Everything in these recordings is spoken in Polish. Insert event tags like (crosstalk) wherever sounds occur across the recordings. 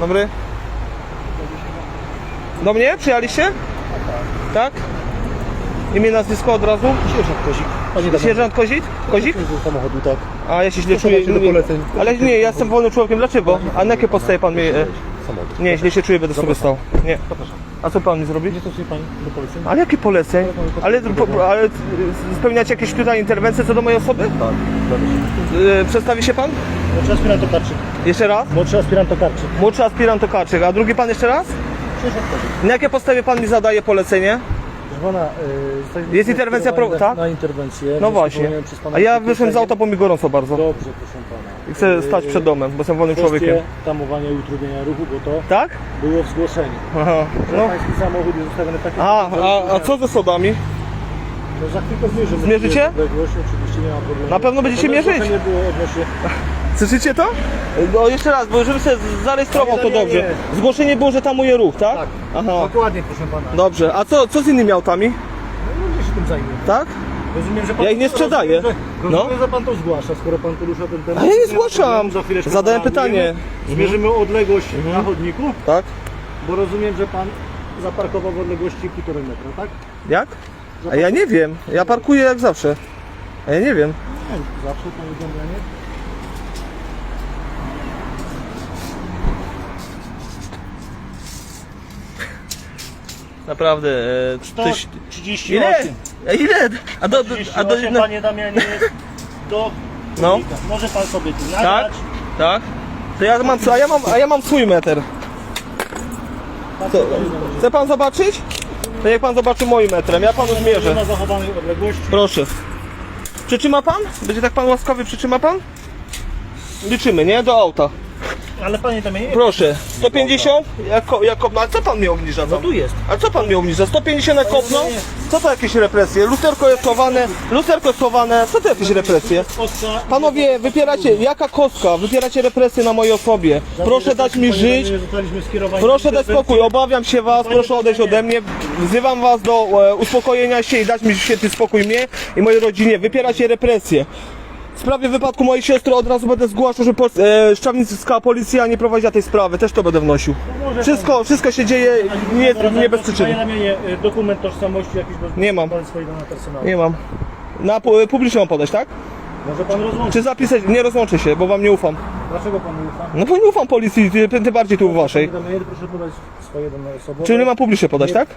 Dobry. Do mnie? Przyjaliście? Tak? Imię, nazwisko od razu? Sierżant Kozik. Panie Damian, Sierżant Kozik? Kozik? samochodu, tak. A ja się źle Proszę czuję. się do poleceń. Ale nie, ja jestem wolnym człowiekiem. Dlaczego? A na jakie podstawie pan mnie... e, Samochód. Nie, źle się czuję, będę sobie stał. Nie. Zapraszam. A co pan mi zrobi? Nie stosuje Pani do poleceń? Ale jakie poleceń? Ale, po, ale spełniacie jakieś tutaj interwencje co do mojej osoby? Tak. E, Przedstawi się pan? Młodszy aspirant Tokarczyk. Jeszcze raz? Młodszy aspirant Tokarczyk. Młodszy aspirant Tokarczyk, a drugi pan jeszcze raz? Na jakie podstawie pan mi zadaje polecenie? Proszę Pana, y, zostaje Jest interwencja pro- na, tak? na interwencję. No właśnie. przez pana A ja wyszłem z auta, bo mi gorąco bardzo. Dobrze, proszę Pana. I chcę stać Y, przed domem, bo jestem wolnym kwestie człowiekiem. tamowania i utrudnienia ruchu, bo to Tak? było w zgłoszeniu. Aha. No. Pański samochód jest A, a, a co ze sodami? No za chwilkę zmierzymy. Zmierzycie? Odległość, oczywiście nie ma problemu. Na pewno będziecie Natomiast mierzyć? Było odnośnie... (laughs) Słyszycie to? No jeszcze raz, bo żeby sobie zarejestrował to Panie dobrze. Zgłoszenie było, że tamuje ruch, tak? Tak. Aha. Dokładnie, proszę Pana. Dobrze, a co, co z innymi autami? No ludzie się tym zajmują. Tak? Rozumiem, że pan Ja ich nie to- sprzedaję. Rozumiem, że, No. rozumiem, że pan to zgłasza, skoro pan porusza ten temat. A ja nie zgłaszam. za chwileczkę Zadałem pytanie. Zmierzymy odległość na chodniku, Tak? bo rozumiem, że pan zaparkował w odległości 1,5 metra, tak? Jak? A ja nie wiem. Ja parkuję jak zawsze. A ja nie wiem. Nie, zawsze panie Damianie. Naprawdę. E, tyś... 38. Ile? A ile? A do, do, a do, 38, no, panie Damianie, jest do (laughs) No. Może pan sobie tu tak? nagrać. Tak? To ja mam, a ja mam, a ja mam swój meter. Co, chce pan zobaczyć? To niech pan zobaczy moim metrem. Ja panu zmierzę. Na zachowanej odległości. Proszę. Przytrzyma pan? Będzie tak pan łaskawy, przytrzyma pan? Liczymy, nie? Do auta. Ale panie Damianie, Proszę. 150? Jako, jako, a co pan mnie obniża? no tam? tu jest. A co pan mnie obniża? 150 na kopną? Co to jakieś represje? Schowane, lusterko jest schowane, co to jakieś represje? Panowie, wypieracie, jaka kostka? Wypieracie represje na mojej osobie. Proszę dać mi żyć. Proszę dać spokój, obawiam się was, proszę odejść ode mnie. Wzywam was do e, uspokojenia się i dać mi święty spokój mnie i mojej rodzinie. Wypieracie represje. W sprawie wypadku mojej siostry od razu będę zgłaszał, że pol- e, szczawnicka policja nie prowadziła tej sprawy. Też to będę wnosił. Wszystko, wszystko się dzieje nie, nie bez przyczyny. Damianie, y, dokument tożsamości jakiś bez Nie mam. pan personalne. Nie mam. Na pu- publicznie mam podać, tak? Może pan rozłączyć. Czy zapisać? Nie rozłączę się, bo wam nie ufam. Dlaczego pan nie ufa? No bo nie ufam policji, ty- tym bardziej tu waszej. Panie Damianie, proszę podać swoje dane osobowe. Czyli mam publicznie podać, tak?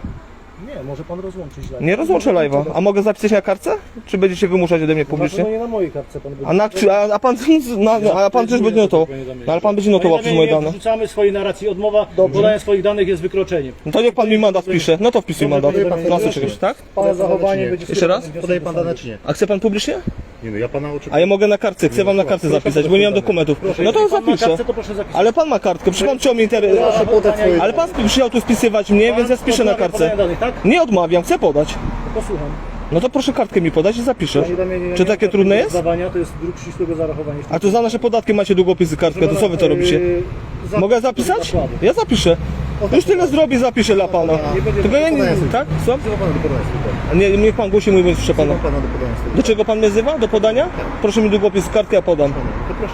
Nie, może pan rozłączyć live. Nie rozłączę live'a. A mogę zapisać na kartce? Czy będziecie wymuszać ode mnie Publicznie? publicznie? No nie na mojej kartce pan będzie. A, na, czy- a, a pan, (laughs) na, a pan też będzie notował. No, ale pan będzie notował przez moje dane. Wrzucamy swojej narracji. Odmowa podania swoich danych jest wykroczeniem. No to niech pan mi mandat pisze. No to wpisuj mandat. Co czegoś, tak? Pana zachowanie będzie Jeszcze raz? Podaje pan dane czy nie? A chce pan publicznie? Nie no, ja pana. A ja mogę na kartce, chcę wam na kartce zapisać, bo nie mam dokumentów. No to zapiszę. To proszę zapisać. Ale pan ma kartkę, przecież pan chciał mi inter... Proszę podać swoje Ale pan przyjął tu spisywać mnie, więc ja spiszę na Odmawia kartce. podania Danych, tak? Nie odmawiam, chcę podać. Posłucham. No to proszę kartkę mi podać i zapiszę. Panie Damianie, Czy nie takie trudne jest? Zdawania, to jest dróg ścisłego zarachowania. A to za nasze podatki macie długopisy, kartkę, to co wy to robicie? Za- Mogę zapisać? Ja zapiszę. Już tyle zrobię, zapiszę dla pana. Tylko ja nie... Tak? Co? Wzywam pana do podania swojego. A Nie, niech pan głosi mój proszę pana. Do podania swojego. Do czego pan mnie wzywa? Do podania? Proszę mi długopis, kartkę ja podam. To proszę.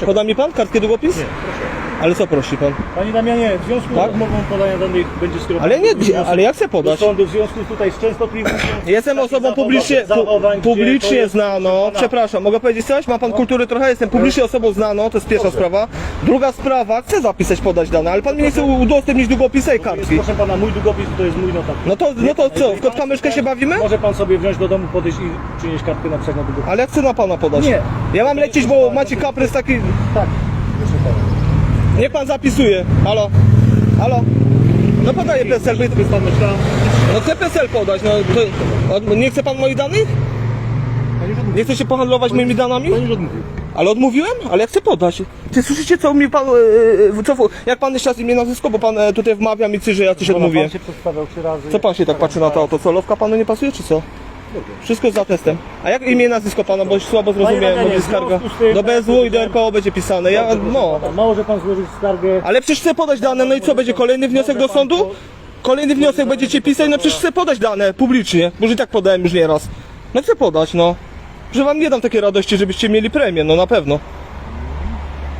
Ja. Poda mi pan kartkę długopis? Nie, proszę. Ale co prosi pan? Panie Damianie, w związku Tak? z odmową podania danych będzie skierowany Ale nie, wniosek ale ja chcę do podać. sądu w związku z tutaj z częstotliwością (clears throat) Jestem takich osobą zachowań- publicznie, pu, zachowań, gdzie to publicznie jest, znaną. Przepraszam, mogę powiedzieć coś? Ma pan kultury trochę? Jestem publicznie osobą znaną, to jest pierwsza sprawa. Druga sprawa, chcę zapisać, podać dane, ale pan mi nie chce udostępnić długopisa i jest, kartki. Proszę pana, mój długopis to jest mój notat. No to, no to co, w kotka myszkę się bawimy? Może pan sobie wziąć do domu, podejść i przynieść kartkę napisać na długopis. Ale ja chcę na pana podać. Nie. Ja mam lecieć, bo macie kaprys taki... Tak, proszę pana. Niech pan zapisuje. Halo? Halo? No podaję PESEL. No chcę PESEL podać, no to... Nie chce pan moich danych? Nie chce się pohandlować moimi danami? Pan już odmówił. Ale odmówiłem? Ale ja chcę podać. Czy słyszycie co mi pan... e, Co, jak pan jeszcze raz imię nazwisko, bo pan e, tutaj wmawia mi, że ja coś odmówiłem. Pan się przedstawiał trzy razy. Co pan się tak patrzy na to auto? Co, lowka panu nie pasuje, czy co? Wszystko za testem. A jak imię i nazwisko pana, bo słabo zrozumiałem, będzie w skarga. związku z tym- Do BSW i do RPO będzie pisane. Ja, no... Mało, że pan złożył skargę. Ale przecież chcę podać dane, no i co, będzie kolejny wniosek do sądu? Kolejny wniosek będziecie pisać, no przecież chcę podać dane publicznie, bo już i tak podałem już nieraz. No chcę podać, no. że wam nie dam takiej radości, żebyście mieli premię, no na pewno.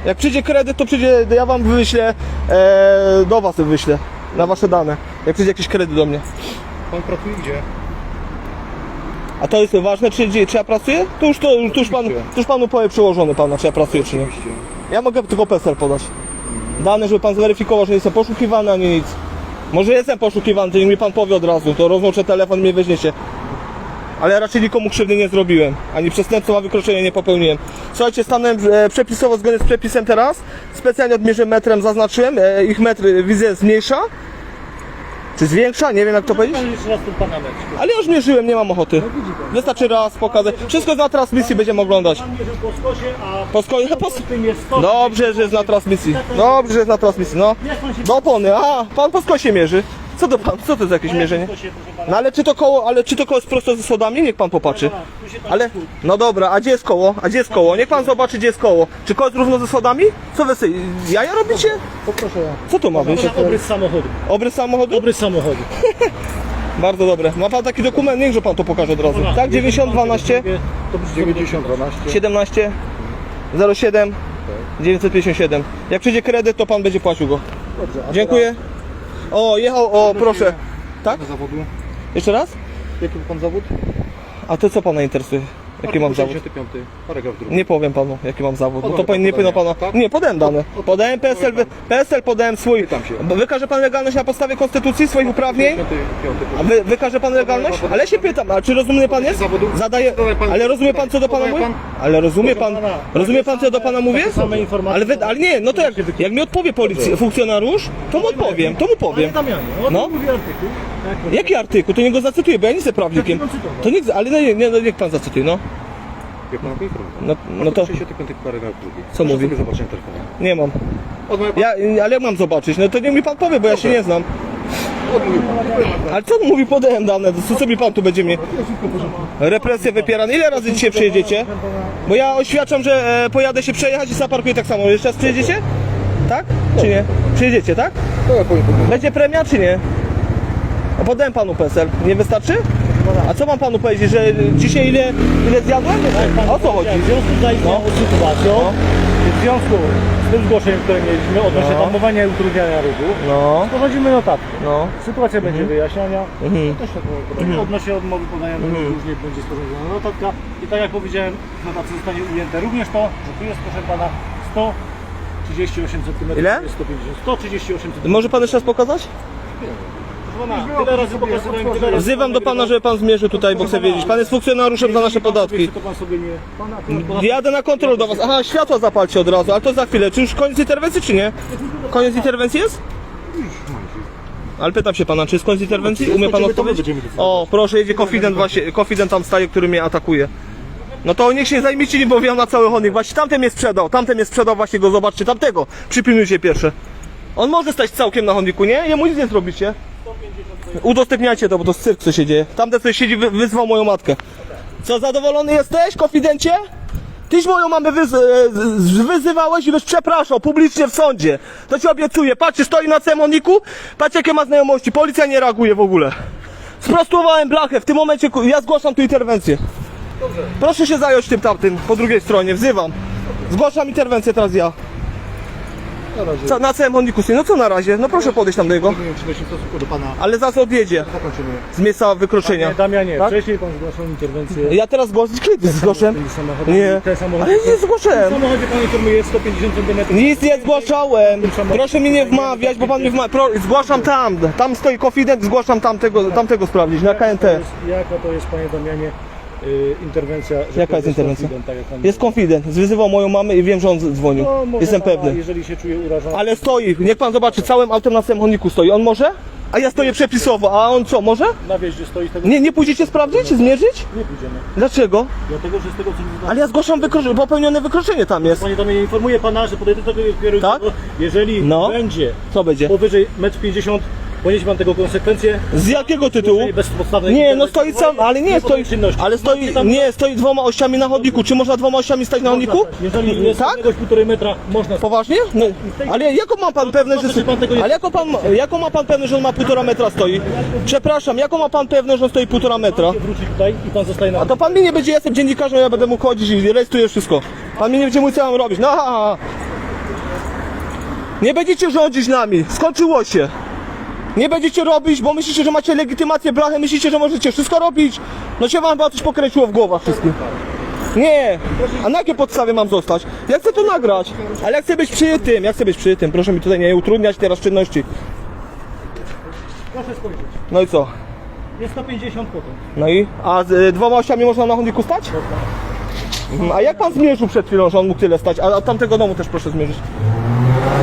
Jak przyjdzie kredyt, to przyjdzie, ja wam wyślę, e, do was wyślę, na wasze dane. Jak przyjdzie jakiś kredyt do mnie. Pan pracuje gdzie? A to jest ważne, czy, czy ja pracuję? To już, to, to już, panu, to już panu powie przełożony pana, czy ja pracuję, czy nie. Oczywiście. Ja mogę tylko PESEL podać. Dane, żeby pan zweryfikował, że nie jestem poszukiwany, ani nic. Może jestem poszukiwany, to niech mi pan powie od razu, to rozłączę telefon i mnie weźmiecie. Ale raczej nikomu krzywdy nie zrobiłem, ani przestępstwa, wykroczenia nie popełniłem. Słuchajcie, stanąłem e, przepisowo zgodnie z przepisem teraz, specjalnie odmierzyłem metrem, zaznaczyłem, e, ich metr widzę zmniejsza, czy zwiększa, nie wiem jak to powiedzieć. Pan raz ten. Ale ja już mierzyłem, nie mam ochoty. Wystarczy raz pokazać. Wszystko na transmisji będziemy oglądać. Pan mierzył po skosie, a Po sko- po... tym jest 100. Dobrze, że jest na transmisji. Dobrze, że jest na transmisji, no. Pan się Do opony, a pan po skosie mierzy. Co to pan, co to jest jakieś mierzenie? No ale czy to koło, ale czy to koło jest prosto ze schodami? Niech pan popatrzy. Ale, no dobra, a gdzie jest koło? A gdzie jest koło? Niech pan zobaczy, gdzie jest koło. Czy koło jest równo ze schodami? Co wy sobie, jaja robicie? Poproszę. Co to ma być? Obrys samochodu. Obrys samochodu? Obrys samochodu. (laughs) Bardzo dobre. Ma pan taki dokument? Niechże pan to pokaże od razu. Tak, 90, 12, To proszę 90, 12. 17, 07, 957. Jak przyjdzie kredyt, to pan będzie płacił go. Dobrze, a Dziękuję. O, jechał, o, proszę. Tak? teraz zawodu? Jeszcze raz? Jaki pan zawód? A to co pana interesuje? Jaki mam zawód? 65, paragraf drugi. Nie powiem panu, jaki mam zawód. No to pan nie powinno pana. tak? Nie, podałem dane. Podałem PSL, wy- PSL podałem swój. Pytam się. Bo Wykaże pan legalność na podstawie konstytucji swoich uprawnień? 55. A wy, wykaże pan legalność? Ale się pytam, a czy rozumny pan jest? Zawodu? Zadaję. Zadaj pan- Ale rozumie pan co do pana mówię? pan- Ale rozumie pan. Rozumie pan co do pana mówię? Same informacje. Ale, wy, ale nie, no to jak, jak mi odpowie policja, funkcjonariusz, to mu odpowiem, to mu Panie powiem. Damianie, o No. no. mówi artykuł. Tak, Jaki artykuł? To nie go zacytuję, bo ja nie jestem prawnikiem. Pan? To niech, ale nie, nie, no, niech pan zacytuje, no. Jak pan? No, no to 65 paragraf drugi. Co mówi? sobie zobaczyć na telefonie. nie mam. Pan? Ja, ale jak mam zobaczyć? No to niech mi pan powie, bo ja się nie znam. Odmówił pan. Ale co on mówi, podałem dane, co, co mi pan tu będzie mnie? Represje wypierane. Ile razy dzisiaj przyjedziecie? Bo ja oświadczam, że e, pojadę się przejechać i zaparkuję tak samo. Jeszcze raz przyjedziecie? Tak? Czy nie? Przyjedziecie, tak? To ja poinformuję. Będzie premia, czy nie? A podałem panu PESEL. Nie wystarczy? A co mam panu powiedzieć, że dzisiaj ile, ile zjadłem? O co chodzi? W związku z zaistniałą sytuacją, No. w związku z tym zgłoszeniem, które mieliśmy odnośnie No. tamowania i utrudniania ruchu, No, prowadzimy notatkę. no. Sytuacja będzie wyjaśniania. Mhm. Też tak mhm. Odnośnie odmowy podania mhm. różnie będzie sporządzona notatka. I tak jak powiedziałem, w notatce zostanie ujęte również to, że tu jest proszę pana 138 cm. Ile? 150. 138 cm. Może pan jeszcze raz pokazać? Tyle razy pokazywałem, tyle razy Wzywam do pana, żeby pan zmierzył tutaj, bo chcę wiedzieć. Pan jest funkcjonariuszem za nasze podatki. To pan sobie nie... Akurat Jadę na kontrolę do was. Aha, światła zapalcie od razu, ale to za chwilę. Czy już koniec interwencji, czy nie? Koniec interwencji jest? Ale pytam się pana, czy jest koniec interwencji? Umie pan odpowiedzieć? O, proszę, jedzie konfident właśnie, konfident tam staje, który mnie atakuje. No to niech się zajmiecie nim, bo wiem na cały chodnik. Właśnie tamten mnie sprzedał, tamten mnie sprzedał, właśnie go zobaczcie, tamtego. Przypilnujcie pierwsze. On może stać całkiem na chodniku, nie? Jemu nic nie zrobicie. Udostępniajcie to, bo to jest cyrk, co się dzieje. Tamten, co siedzi, wy, wyzwał moją matkę. Co, zadowolony jesteś, konfidencie? Tyś moją mamę e, z- wyzywałeś i byś przepraszał publicznie w sądzie. To ci obiecuję. Patrz, stoi na cemoniku, patrz jakie ma znajomości. Policja nie reaguje w ogóle. Sprostowałem blachę, w tym momencie ja zgłaszam tu interwencję. Proszę się zająć tym tamtym, po drugiej stronie, wzywam. Zgłaszam interwencję teraz ja. Na razie. Co, na cemoniku stoi. No co na razie? No proszę podejść tam do niego. Nie wiem, czy w stosunku do pana Ale zaraz odjedzie zakończymy. z miejsca wykroczenia. Panie Damianie, Tak? wcześniej pan zgłaszał interwencję. Ja teraz zgłosić kiedy zgłoszę? Nie, ale nie W zgłosiłem. samochodzie pan informuje 150 cm. Nic nie zgłaszałem. Proszę mi nie wmawiać, bo pan mi wmawia. Pro, zgłaszam tam. Tam stoi konfident, zgłaszam tamtego, tamtego sprawdzić na KNT. Jaka to jest, panie Damianie, y, interwencja? że Jaka jest interwencja? Tak jak pan Jest konfident, wyzywał moją mamę i wiem, że on z- dzwonił. No, może Jestem pana, pewny. Jeżeli się czuje urażony, Ale stoi, niech pan zobaczy, całym autem na samym chodniku stoi. On może? A ja stoję przepisowo, a on co, może? na wjeździe stoi tego, Nie, nie pójdziecie sprawdzić, zmierzyć? nie pójdziemy. Dlaczego? Dlatego, że z tego co widzę, Ale ja zgłaszam wykroczenie, popełnione wykroczenie tam jest. Panie Damianie, informuję pana, że podejdę do tego kierunku, Tak? jeżeli No. będzie Co będzie? powyżej 1,50 m Poniesie pan tego konsekwencje. Z jakiego tytułu? Bezpodstawnej Nie, no stoi sam, ale nie stoi, czynności. ale stoi, nie, stoi dwoma ościami na chodniku. Czy można dwoma ościami stać na chodniku? Jeżeli jest Tak? odległość półtorej metra, można Poważnie? No, ale jaką ma pan pewność, że... Ale jaką, pan, jaką ma pan pewność, że on ma półtora metra stoi? Przepraszam, jaką ma pan pewność, że on stoi półtora metra? wróci tutaj i pan zostaje na A to pan mi nie będzie, jestem dziennikarzem, ja będę mógł chodzić i rejestruję wszystko. Pan mi nie będzie mówił, co ja mam robić. No, ha, ha. Nie będziecie rządzić nami, skończyło się. Nie będziecie robić, bo myślicie, że macie legitymację blachę, myślicie, że możecie wszystko robić. No się wam chyba coś pokręciło w głowach wszystkim. Nie, a na jakiej podstawie mam zostać? Ja chcę to nagrać, ale ja chcę być przy tym, ja chcę być przy tym. Proszę mi tutaj nie utrudniać teraz czynności. Proszę spojrzeć. No i co? Jest 150 potem. No i? A z y, dwoma osiami można na chodniku stać? Mhm. A jak pan zmierzył przed chwilą, że on mógł tyle stać? A od tamtego domu też proszę zmierzyć.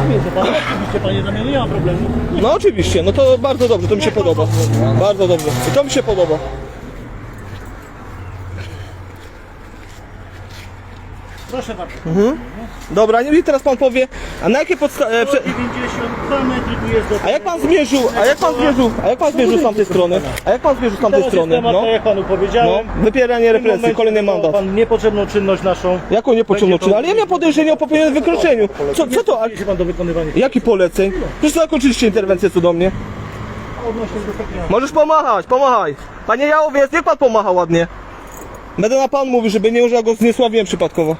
Wiedzę pan, oczywiście panie Damianie, nie ma problemu. No oczywiście, no to bardzo dobrze, to mi się podoba. Bardzo dobrze. I to mi się podoba. Proszę bardzo. Dobra, nie i teraz pan powie, a na jakie podstawie... 92 metry tu jest do A jak pan zmierzył, a jak pan zmierzył, a jak pan zmierzył z tamtej strony? A jak pan zmierzył z tamtej Teraz strony? temat, No, tak jak panu no, powiedziałem. wypieranie W tym represji, momencie kolejny wykonał mandat. Pan niepotrzebną czynność naszą. Jaką niepotrzebną czynność? Ale ja miałem podejrzenie o popełnieniu wykroczeniu. Co, co to? A, Jedzie pan do wykonywania jaki poleceń? Przecież zakończyliście interwencję co do mnie. odnośnie. Możesz pomachać, pomachaj. Panie Jałowiec, niech pan pomacha ładnie. Będę na pan mówił, żeby nie, ja go zniesławiłem przypadkowo.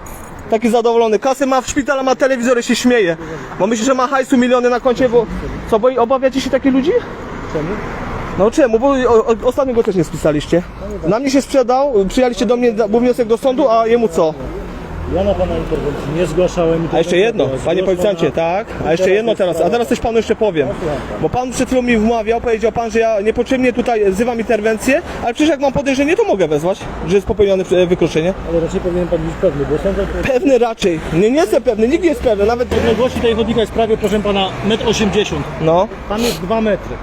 Taki zadowolony. Kasy ma w szpitalu, ma telewizor i się śmieje. Bo myśli, że ma hajsu miliony na koncie, bo... Co, bo obawiacie się takich ludzi? Czemu? No czemu? Bo o, o, ostatnio go też nie spisaliście. Na mnie się sprzedał, przyjaliście do mnie, był wniosek do sądu, a jemu co? Ja na pana interwencji nie zgłaszałem. A jeszcze jedno, panie policjancie, tak? A jeszcze jedno teraz, a teraz coś panu jeszcze powiem. Bo pan przed chwilą mi wmawiał, powiedział pan, że ja niepotrzebnie tutaj wzywam interwencję, ale przecież jak mam podejrzenie, to mogę wezwać, że jest popełnione e, wykroczenie. Ale raczej powinien pan być pewny, bo sądzę, że Pewny raczej. Nie, nie jestem pewny, nikt nie jest pewny, nawet... odległości tej chodnika jest prawie, proszę pana, 1,80 m. No, Tam jest 2 metry.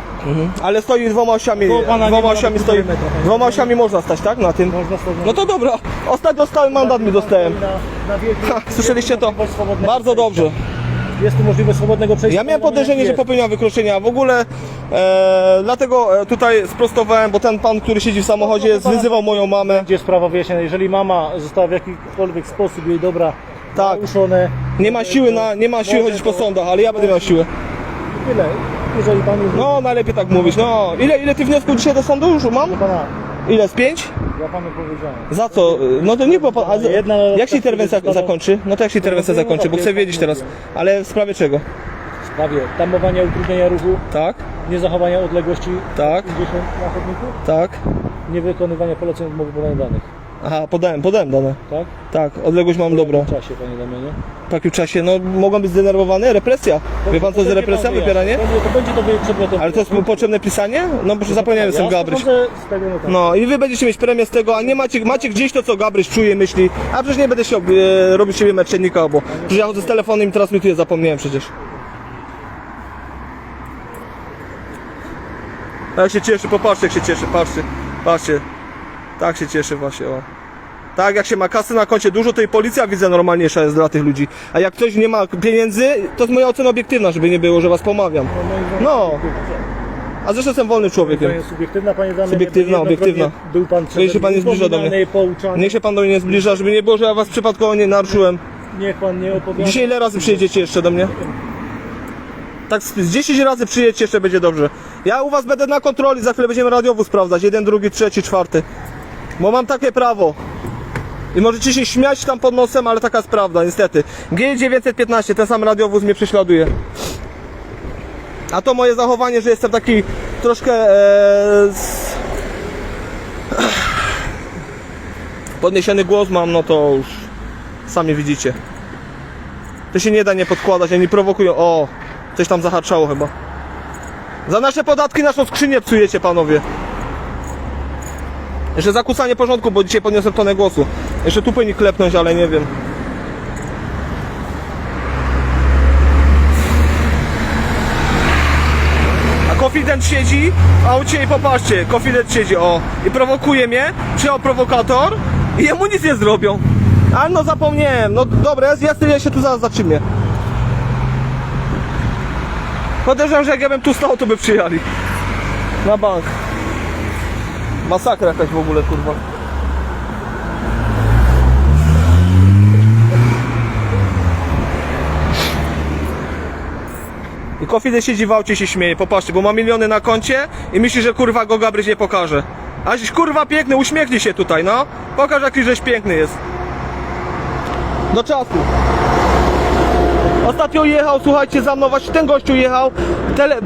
Ale stoi dwoma osiami, Koło pana nie dwoma ma osiami nawet stoi, dwoma osiami można stać, tak? Na tym. Można sobie No to dobra, ostatnio dostałem mandat, mi dostałem. na, na wieku. Ha, słyszeliście to? Możliwość swobodnego Bardzo przejścia. dobrze. Jest tu możliwość swobodnego przejścia. Ja miałem No, podejrzenie, że jest. popełniła wykroczenia, w ogóle e, dlatego e, tutaj sprostowałem, bo ten pan, który siedzi w samochodzie, wyzywał moją mamę. Gdzie sprawa wyjaśniona, jeżeli mama została w jakikolwiek sposób jej dobra Tak. naruszone, Nie ma siły, na, nie ma siły chodzić po sądach, ale ja będę miał siłę. tyle. Jeżeli pan już... No, najlepiej tak mówić. No, ile, ile ty wniosków dzisiaj do sądu już mam? Pana, Ile? Z pięć? ja panu powiedziałem. Za co? No to nie było pan. A Jedna- jak się interwencja zakończy? No to jak się interwencja zakończy? Bo chcę wiedzieć teraz. Ale w sprawie czego? W sprawie tamowania utrudnienia ruchu, Tak, niezachowania odległości tak, 50 na chodniku, tak. niewykonywania poleceń odmowy podania danych. Aha, podałem, podałem dane. Tak? Tak, odległość mam dobrą. W czasie, panie Damianie. W takim czasie, no mogą być zdenerwowane? Represja. Wie pan co jest represja? Wypieranie? To będzie to przedmiotem. Ale to jest potrzebne pisanie? No bo zapomniałem, jestem Gabryś. no i wy będziecie mieć premię z tego, a nie macie, macie gdzieś to, co Gabryś czuje, myśli. A przecież nie będę się e, robił siebie męczennika, bo przecież ja chodzę z telefonem i transmituję, zapomniałem przecież. A jak się cieszy, popatrzcie jak się cieszy, patrzcie, patrzcie. Tak się cieszy właśnie, o. Tak, jak się ma kasy na koncie dużo, to i policja widzę normalniejsza jest dla tych ludzi. A jak ktoś nie ma pieniędzy, to jest moja ocena obiektywna, żeby nie było, że was pomawiam. No. A zresztą jestem wolnym To człowiekiem. jest subiektywna, panie Damianie. Subiektywna, obiektywna. Był pan Niech się pan nie zbliża do mnie. Niech się pan do mnie nie zbliża, żeby nie było, że ja was przypadkowo nie naruszyłem. Niech pan nie opowiada. Dzisiaj ile razy przyjedziecie jeszcze do mnie? Tak z z 10 razy przyjedźcie jeszcze będzie dobrze. Ja u was będę na kontroli, za chwilę będziemy radiowóz sprawdzać. Jeden, drugi, trzeci, czwarty. Bo mam takie prawo. I możecie się śmiać tam pod nosem, ale taka jest prawda, niestety. G915, ten sam radiowóz mnie prześladuje. A to moje zachowanie, że jestem taki troszkę e, z... podniesiony głos mam, no to już sami widzicie. To się nie da nie podkładać, ani prowokują. O, coś tam zahaczało chyba. Za nasze podatki naszą skrzynię psujecie, panowie. Jeszcze zakłócanie porządku, bo dzisiaj podniosłem tonę głosu. Jeszcze tu powinni klepnąć, ale nie wiem. A konfident siedzi w aucie i popatrzcie, konfident siedzi, o. I prowokuje mnie, przyjął prowokator i jemu nic nie zrobią. A no zapomniałem, no dobra, ja, ja, się tu zaraz zatrzymię. Podejrzewam, że jak ja bym tu stał, to by przyjęli. Na bank. Masakra jakaś w ogóle, kurwa. I Kofide siedzi w aucie się śmieje, popatrzcie, bo ma miliony na koncie i myśli, że kurwa go Gabryś nie pokaże. A żeś kurwa piękny, uśmiechnij się tutaj, no. Pokaż jaki żeś piękny jest. Do czasu. Ostatnio jechał, słuchajcie, za mną, właśnie ten gościu jechał, tele, e,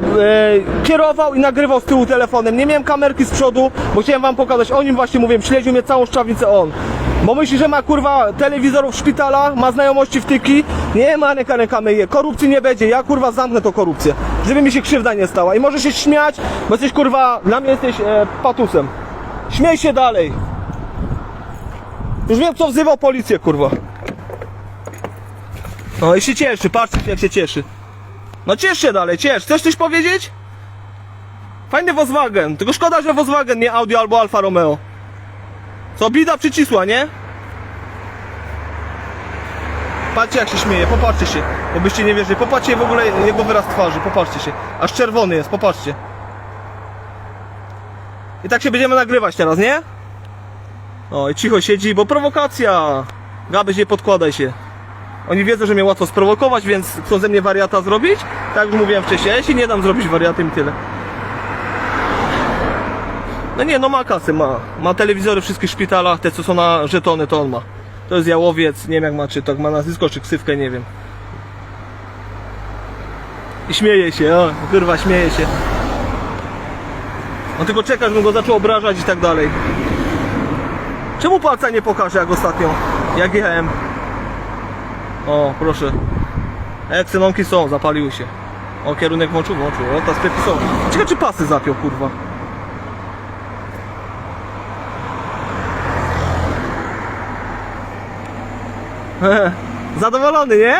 kierował i nagrywał z tyłu telefonem. Nie miałem kamerki z przodu, bo chciałem wam pokazać, o nim właśnie mówiłem, śledził mnie całą szczawnicę on. Bo myśli, że ma kurwa telewizorów w szpitalach, ma znajomości w tyki. Nie ma ręka ręka myje, korupcji nie będzie, ja kurwa zamknę tą korupcję. Żeby mi się krzywda nie stała. I może się śmiać, bo jesteś kurwa, dla mnie jesteś e, patusem. Śmiej się dalej. Już wiem, co wzywał policję, kurwa. No i się cieszy, patrzcie jak się cieszy. No ciesz się dalej, ciesz. Chcesz coś powiedzieć? Fajny Volkswagen, tylko szkoda, że Volkswagen, nie Audi albo Alfa Romeo. Co, bida przycisła, nie? Patrzcie jak się śmieje, popatrzcie się. Jakbyście nie wierzyli, popatrzcie w ogóle jego wyraz twarzy, popatrzcie się. Aż czerwony jest, popatrzcie. I tak się będziemy nagrywać teraz, nie? O i cicho siedzi, bo prowokacja. Gabyś, nie podkładaj się. Oni wiedzą, że mnie łatwo sprowokować, więc chcą ze mnie wariata zrobić. Tak jak mówiłem wcześniej, ja się nie dam zrobić wariatem tyle. No nie, no ma kasy, ma. Ma telewizory w wszystkich szpitalach, te co są na żetony to on ma. To jest jałowiec, nie wiem jak ma, czy tak ma nazwisko, czy ksywkę, nie wiem. I śmieje się, o, kurwa, śmieje się. On tylko czeka, żebym go zaczął obrażać i tak dalej. Czemu palca nie pokaże jak ostatnio? Jak jechałem? O, proszę. E, ksenonki są, zapaliły się. O, kierunek włączył, włączył. O, ta sklepy są. Ciekawe czy pasy zapiął, kurwa. (laughs) Zadowolony, nie?